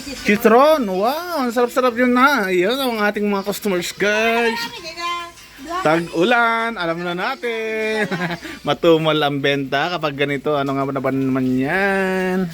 Citron. Wow, ang sarap-sarap yun na. Yan ang ating mga customers, guys. Tag-ulan, alam na natin. Matumal ang benta kapag ganito. Ano nga ba naman yan?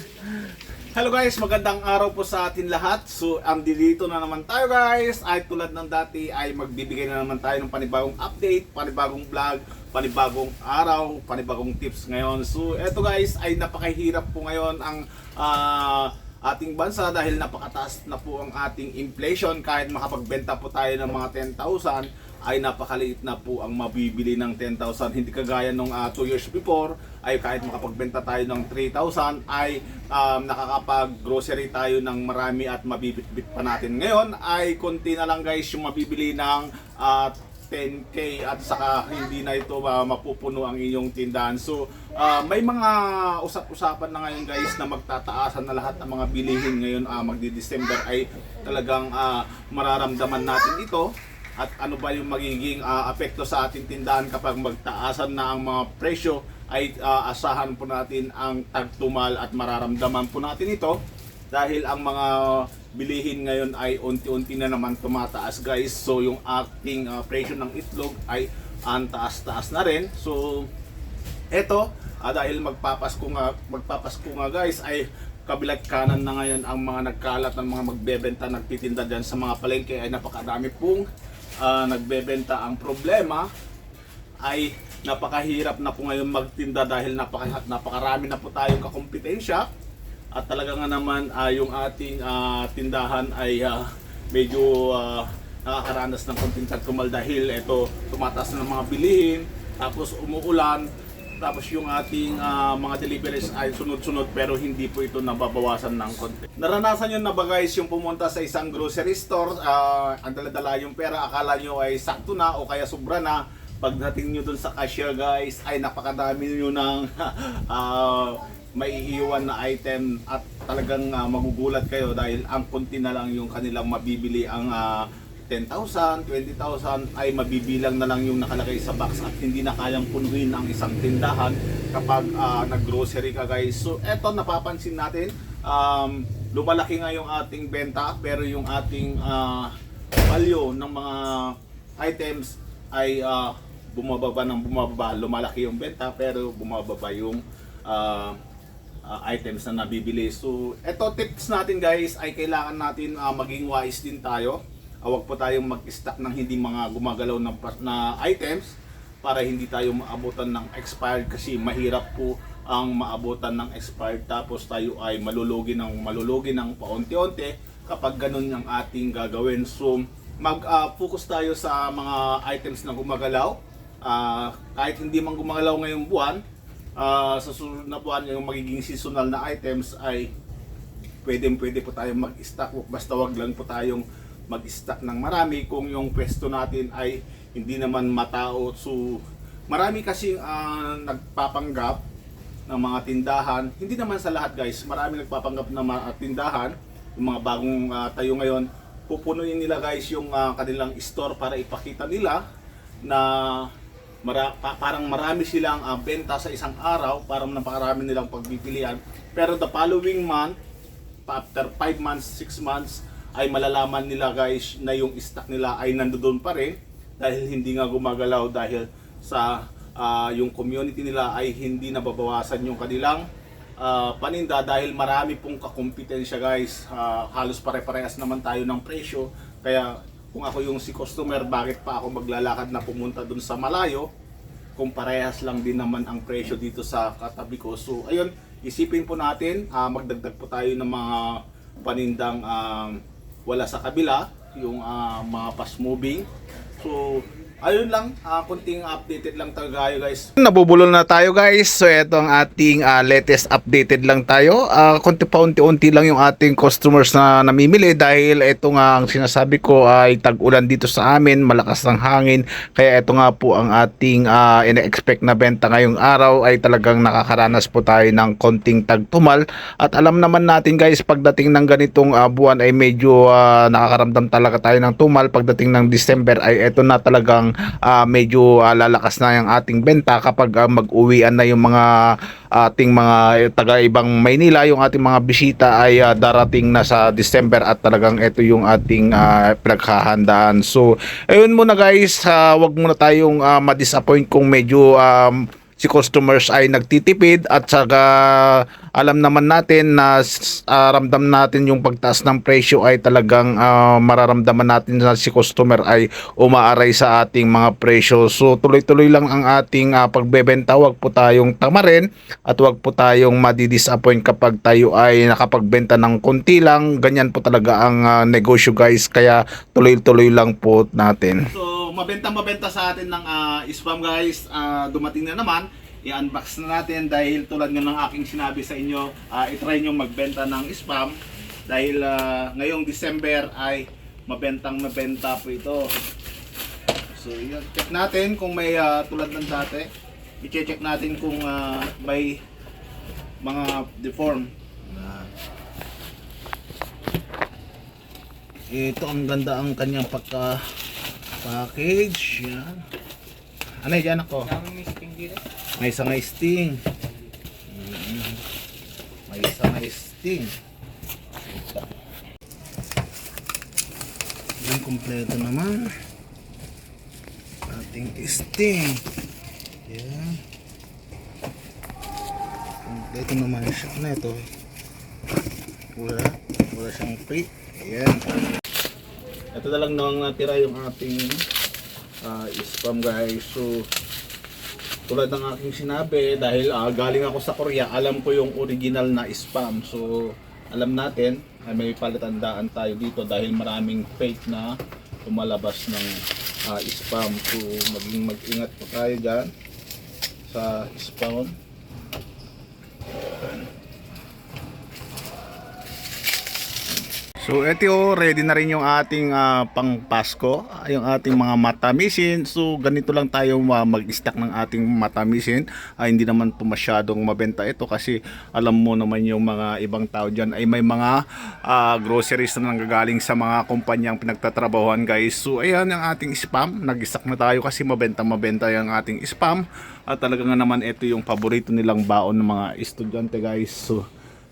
Hello guys, magandang araw po sa atin lahat. So, ang dito na naman tayo guys. Ay tulad ng dati ay magbibigay na naman tayo ng panibagong update, panibagong vlog, panibagong araw, panibagong tips ngayon. So, eto guys ay napakahirap po ngayon ang ah, ating bansa dahil napakataas na po ang ating inflation. Kahit makapagbenta po tayo ng mga 10,000 ay napakaliit na po ang mabibili ng 10,000 hindi kagaya nung 2 years before ay kahit makapagbenta tayo ng 3,000 ay um, nakakapag grocery tayo ng marami at mabibitbit pa natin. Ngayon ay konti na lang guys yung mabibili ng ah, 10k at saka hindi na ito ah, mapupuno ang inyong tindahan. So, ah, may mga usap-usapan na ngayon guys na magtataasan na lahat ng mga bilihin ngayon ah, magdi-December ay talagang ah, mararamdaman natin ito at ano ba yung magiging ah, apekto sa ating tindahan kapag magtaasan na ang mga presyo ay ah, asahan po natin ang tagtumal at mararamdaman po natin ito dahil ang mga bilihin ngayon ay unti-unti na naman tumataas guys. So yung ating ah, presyo ng itlog ay ang taas-taas na rin. So eto ah, dahil magpapasko nga magpapasko nga guys ay kabilat kanan na ngayon ang mga nagkalat ng mga magbebenta nagtitinda dyan sa mga palengke. Ay napakadami pong ah, nagbebenta. Ang problema ay napakahirap na po ngayon magtinda dahil napaka, napakarami na po tayong kakompetensya at talaga nga naman ah, yung ating ah, tindahan ay ah, medyo ah, nakakaranas ng konting tagtumal dahil ito tumataas na ng mga bilihin tapos umuulan tapos yung ating ah, mga deliveries ay sunod-sunod pero hindi po ito nababawasan ng konti. Naranasan nyo na ba guys yung pumunta sa isang grocery store, ah, ang dala-dala yung pera, akala nyo ay sakto na o kaya sobra na. Pagdating nyo dun sa cashier guys, ay napakadami nyo ng ah, maiiwan na item at talagang ah, magugulat kayo dahil ang konti na lang yung kanilang mabibili ang ah, 10,000, 20,000 ay mabibilang na lang yung nakalagay sa box at hindi na kayang punuin ang isang tindahan kapag ah, nag-grocery ka guys. So eto napapansin natin, um, lumalaki nga yung ating benta pero yung ating ah, value ng mga items ay ah, bumababa ng bumababa. Lumalaki yung benta pero bumababa yung ah, ah, items na nabibili. So, eto tips natin guys ay kailangan natin ah, maging wise din tayo. Ah, Huwag po tayong mag-stock ng hindi mga gumagalaw na, na items para hindi tayo maabutan ng expired kasi mahirap po ang maabutan ng expired tapos tayo ay malulugi ng malulugi ng paunti-unti kapag ganun ang ating gagawin. So, mag-focus tayo sa mga items na gumagalaw. Ah, kahit hindi man gumagalaw ngayong buwan, ah, sa susunod na buwan yung magiging seasonal na items ay pwede pwede po tayong mag-stock. Basta wag lang po tayong mag-stock ng marami. Kung yung pwesto natin ay hindi naman matao. So marami kasi nagpapanggap ng mga tindahan. Hindi naman sa lahat guys. Marami nagpapanggap ng mga tindahan. Yung mga bagong ah, tayo ngayon pupunuin nila guys yung ah, kanilang store para ipakita nila na mara, pa- parang marami silang ah, benta sa isang araw para napakarami nilang pagpipilian. Pero the following month after 5 months, 6 months ay malalaman nila guys na yung stock nila ay nandoon pa rin dahil hindi nga gumagalaw dahil sa ah, yung community nila ay hindi nababawasan yung kanilang ah, paninda dahil marami pong kakompetensya guys. Ah, halos pare-parehas naman tayo ng presyo. Kaya kung ako yung si customer bakit pa ako maglalakad na pumunta dun sa malayo kung parehas lang din naman ang presyo dito sa katabi ko. So, ayun, isipin po natin, ah, magdagdag po tayo ng mga panindang um, wala sa kabila, yung ah, mga fast moving. So, ayun lang, ah, kunting updated lang tayo guys. Nabubulol na tayo guys. So, ito ang ating ah, latest updated lang tayo. Ah, konti pa unti-unti lang yung ating customers na namimili dahil ito nga ang sinasabi ko ay tag-ulan dito sa amin, malakas ng hangin. Kaya ito nga po ang ating ah, ina-expect na benta ngayong araw ay talagang nakakaranas po tayo ng konting tagtumal. At alam naman natin guys, pagdating ng ganitong ah, buwan ay medyo ah, nakakaramdam talaga tayo ng tumal. Pagdating ng December ay ito na talagang talagang ah, medyo ah, lalakas na yung ating benta kapag ah, mag-uwian na yung mga ating mga taga ibang Maynila, yung ating mga bisita ay ah, darating na sa December at talagang ito yung ating ah, pinaghahandaan. So, ayun muna guys, ah, wag muna tayong ah, ma-disappoint kung medyo um, si customers ay nagtitipid at saka alam naman natin na ah, ramdam natin yung pagtaas ng presyo ay talagang ah, mararamdaman natin na si customer ay umaaray sa ating mga presyo. So tuloy-tuloy lang ang ating ah, pagbebenta, wag po tayong tamarin at wag po tayong madidisappoint kapag tayo ay nakapagbenta ng konti lang. Ganyan po talaga ang ah, negosyo guys, kaya tuloy-tuloy lang po natin. So, mabenta-mabenta sa atin ng ah, spam guys. Ah, dumating na naman. I-unbox na natin dahil tulad nga ng aking sinabi sa inyo, ah, i-try nyo magbenta ng spam dahil ah, ngayong December ay mabentang mabenta po ito. So, yun. Check natin kung may ah, tulad ng dati. I-check natin kung ah, may mga deform. Ah. ito ang ganda ang kanyang pagka package. Yan. Ano yan ako? May isang sting. Mm. May isang sting. Ito. Yan, kompleto naman. Ating sting. Yan. Kompleto naman siya. Ano ito? Wala. Wala siyang free. Ayan. Ito na lang nang natira yung ating ah, spam guys. So, tulad ng aking sinabi, dahil ah, galing ako sa Korea, alam ko yung original na spam. So, alam natin, ay may palatandaan tayo dito dahil maraming fake na lumalabas ng ah, spam. So, maging mag-ingat po tayo dyan sa spam. So ito ready na rin yung ating ah, pang Pasko, yung ating mga matamisin. So ganito lang tayo ah, mag-stack ng ating matamisin. Ah, hindi naman po masyadong mabenta ito kasi alam mo naman yung mga ibang tao dyan ay may mga ah, groceries na nanggagaling sa mga kumpanyang pinagtatrabahuan guys. So ayan yung ating spam. Nag-stack na tayo kasi mabenta-mabenta yung ating spam. At talaga nga naman ito yung paborito nilang baon ng mga estudyante guys. So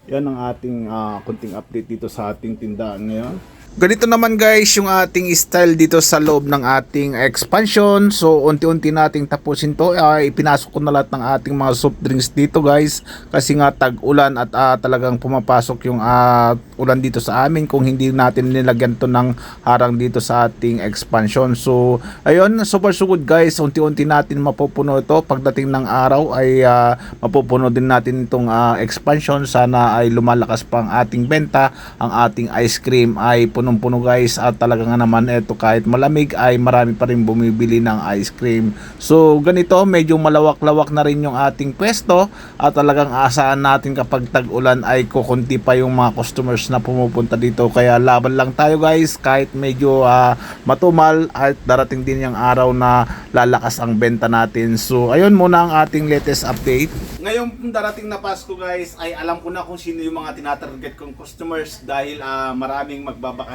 yan ang ating ah, kunting update dito sa ating tindahan ngayon. Ganito naman guys yung ating style dito sa loob ng ating expansion. So unti-unti nating tapusin to. Ay ipinasok ko na lahat ng ating mga soft drinks dito guys. Kasi nga tag-ulan at ah, talagang pumapasok yung ah, ulan dito sa amin kung hindi natin nilagyan to ng harang dito sa ating expansion. So ayun, super sugod guys. Unti-unti natin mapupuno ito. Pagdating ng araw ay ah, mapupuno din natin itong ah, expansion. Sana ay lumalakas pa ang ating benta. Ang ating ice cream ay punong-puno guys. At talaga nga naman ito kahit malamig ay marami pa rin bumibili ng ice cream. So ganito medyo malawak-lawak na rin yung ating pwesto. At talagang asahan natin kapag tag-ulan ay kukunti pa yung mga customers na pumupunta dito. Kaya laban lang tayo guys kahit medyo ah, matumal at darating din yung araw na lalakas ang benta natin. So ayun muna ang ating latest update. Ngayong darating na Pasko guys ay alam ko na kung sino yung mga tinatarget kong customers dahil ah, maraming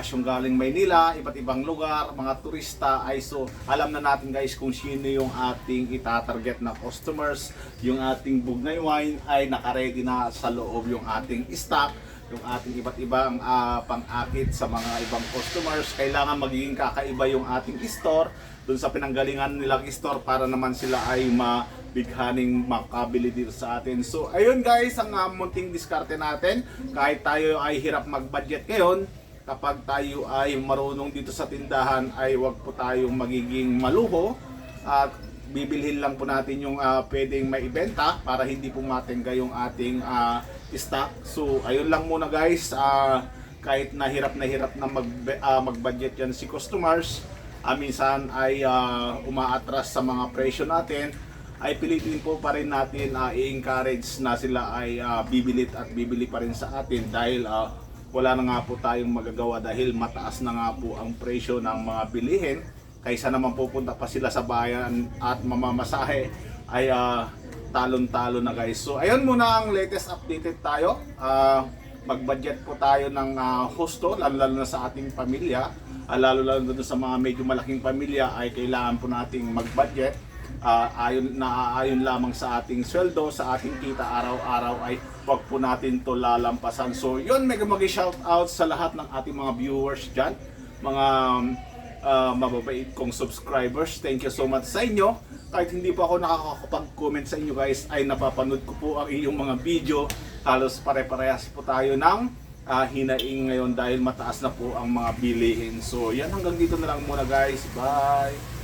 magbabakasyon galing Maynila, iba't ibang lugar, mga turista ay so alam na natin guys kung sino yung ating itatarget na customers. Yung ating Bugnay Wine ay nakaredy na sa loob yung ating stock yung ating iba't ibang ah, pang-akit sa mga ibang customers. Kailangan magiging kakaiba yung ating store dun sa pinanggalingan nilang store para naman sila ay mabighaning makabili dito sa atin. So ayun guys, ang ah, munting diskarte natin. Kahit tayo ay hirap mag-budget ngayon, kapag tayo ay marunong dito sa tindahan ay wag po tayong magiging maluho at bibilhin lang po natin yung ah, pwedeng maibenta para hindi po matingga yung ating ah, stock. So ayun lang muna guys, Ah, kahit nahirap na hirap na mag, ah, mag-budget yan si customers, ah, minsan ay ah, umaatras sa mga presyo natin, ay pilitin po pa rin natin ah, i-encourage na sila ay ah, bibilit at bibili pa rin sa atin dahil ah, wala na nga po tayong magagawa dahil mataas na nga po ang presyo ng mga bilihin kaysa naman pupunta pa sila sa bayan at mamamasahe ay ah, talon-talo na guys. So ayun muna ang latest updated tayo. Ah, mag-budget po tayo ng ah, husto, lalo-lalo na sa ating pamilya, Ah, lalo-lalo na sa mga medyo malaking pamilya ay kailangan po nating mag-budget. Ah, ayon naaayon lamang sa ating sweldo, sa ating kita araw-araw ay wag po natin to lalampasan. So yun, mega mag shout out sa lahat ng ating mga viewers dyan, mga ah, mababait kong subscribers. Thank you so much sa inyo. Kahit hindi po ako nakakapag-comment sa inyo guys, ay napapanood ko po ang inyong mga video. Halos pare-parehas po tayo ng ah, hinaing ngayon dahil mataas na po ang mga bilihin. So yan hanggang dito na lang muna guys. Bye!